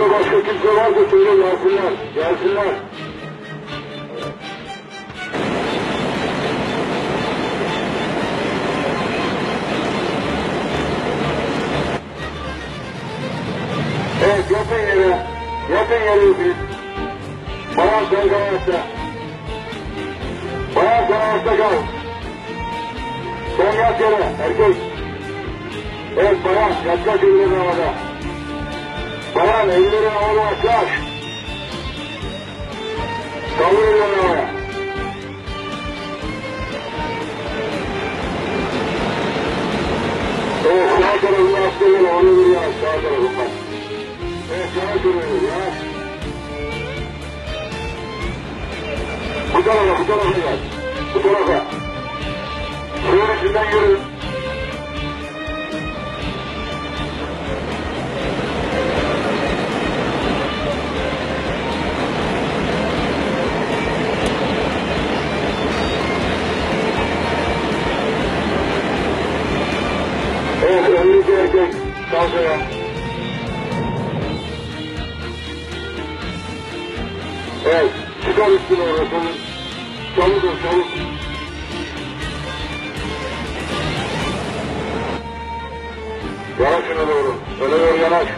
Burada başka kimse varsa söyle gelsinler. Gelsinler. Evet yatın yere. Yatın yere siz. Bayan sen kanatta. Bayan ayakta kal. Sen yat yere erkek. Evet bayan yaklaş ellerini havada. Bayan ellerini havada yaklaş. Kaldır ellerini havaya. Evet sağ tarafına aslanın onu vuruyor sağ tarafından. Evet yavaş yürüyoruz yavaş. Bu tarafa bu tarafa gel. Bu tarafa. Suyun içinden yürü. Sola. Evet, çıkar üstüne orasını. Çabuk ol, çabuk. Yanaş öne doğru. Öne doğru yanaş.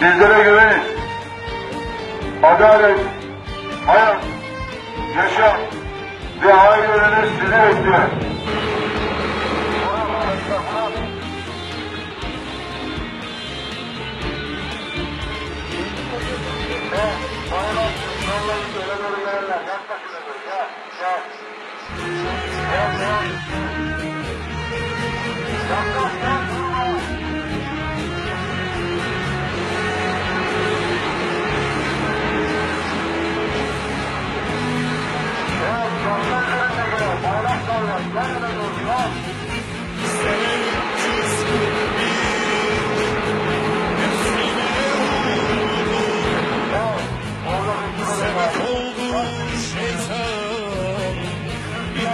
Bizlere güvenin. Adalet, hayat, yaşam ve aileniz sizi bekliyor.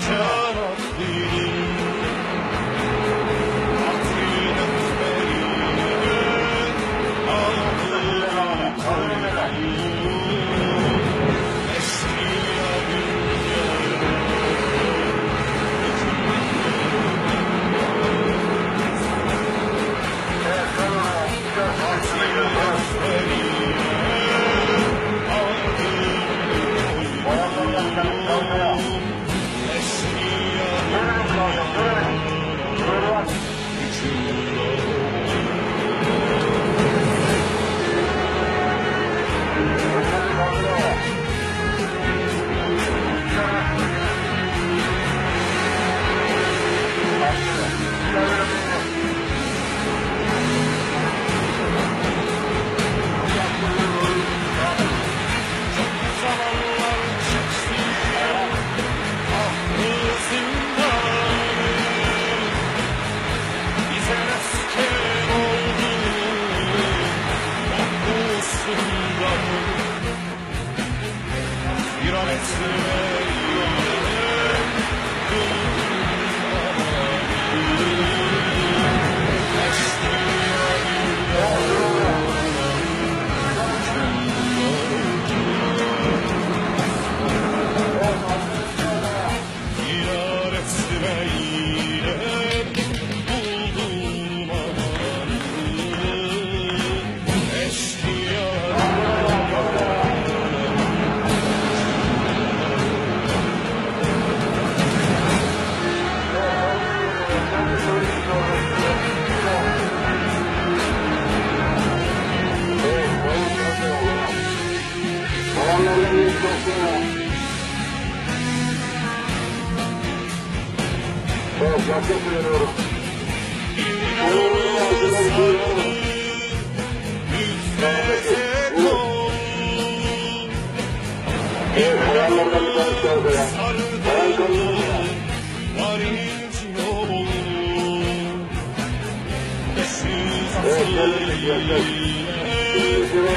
Bir Bir an Var mı? Müfreze kol Evet, bayanlardan bir tanesi orada ya. Bayan kadını Var inci yolu Eşsiz Evet, yaklaş, yaklaş. Şimdi sıra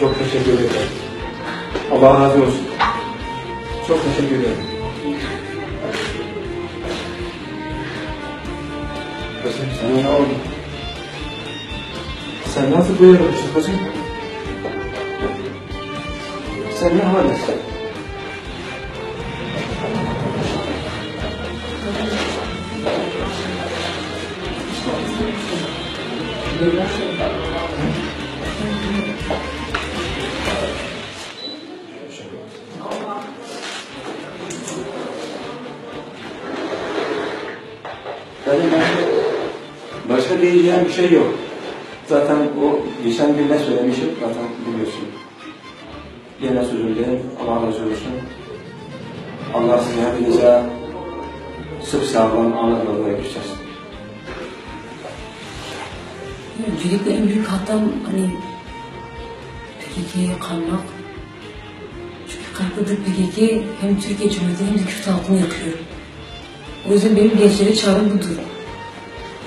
Çok teşekkür ederim. Allah razı olsun. Çok teşekkür ederim. Kızım sana ne oldu? Sen nasıl yapıyorsun kızım? Sen ne haldesin? Benim başka, başka diyeceğim bir şey yok. Zaten o geçen gün ne söylemişim zaten biliyorsun. Yine sözümde Allah razı olsun. Allah size hepinize sıpsağlam anlatmalarına göstersin. Öncelikle en büyük hatam hani PKK'ye kanmak. Çünkü kalkıdır PKK hem Türkiye Cumhuriyeti hem de Kürt halkını yakıyor. O yüzden benim gençlere çağrım budur.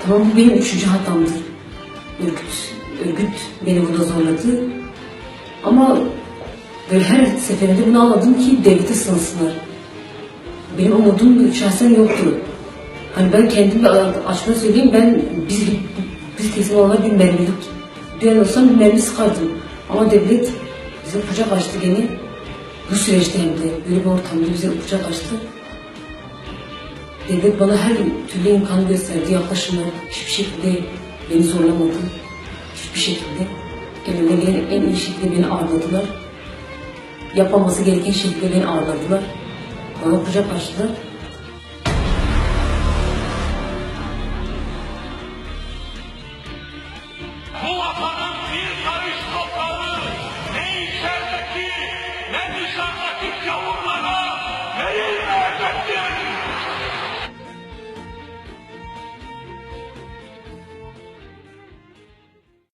Tamam bu benim üçüncü hatamdır. Örgüt, örgüt beni buna zorladı. Ama böyle her seferinde bunu anladım ki devlete sığınsınlar. Benim umudum şahsen yoktu. Hani ben kendim açma söyleyeyim ben biz biz teslim olanlar bir mermilik duyan olsam bir mermi sıkardım. Ama devlet bize kucak açtı gene. Bu süreçte hem de böyle bir ortamda bize kucak açtı. Devlet bana her türlü imkanı gösterdi, yaklaşımları hiçbir şekilde beni zorlamadı. Hiçbir şekilde elimde gelen en iyi şekilde beni ağırladılar. Yapılması gereken şekilde beni ağırladılar. Bana kucak açtılar. Bu vatanın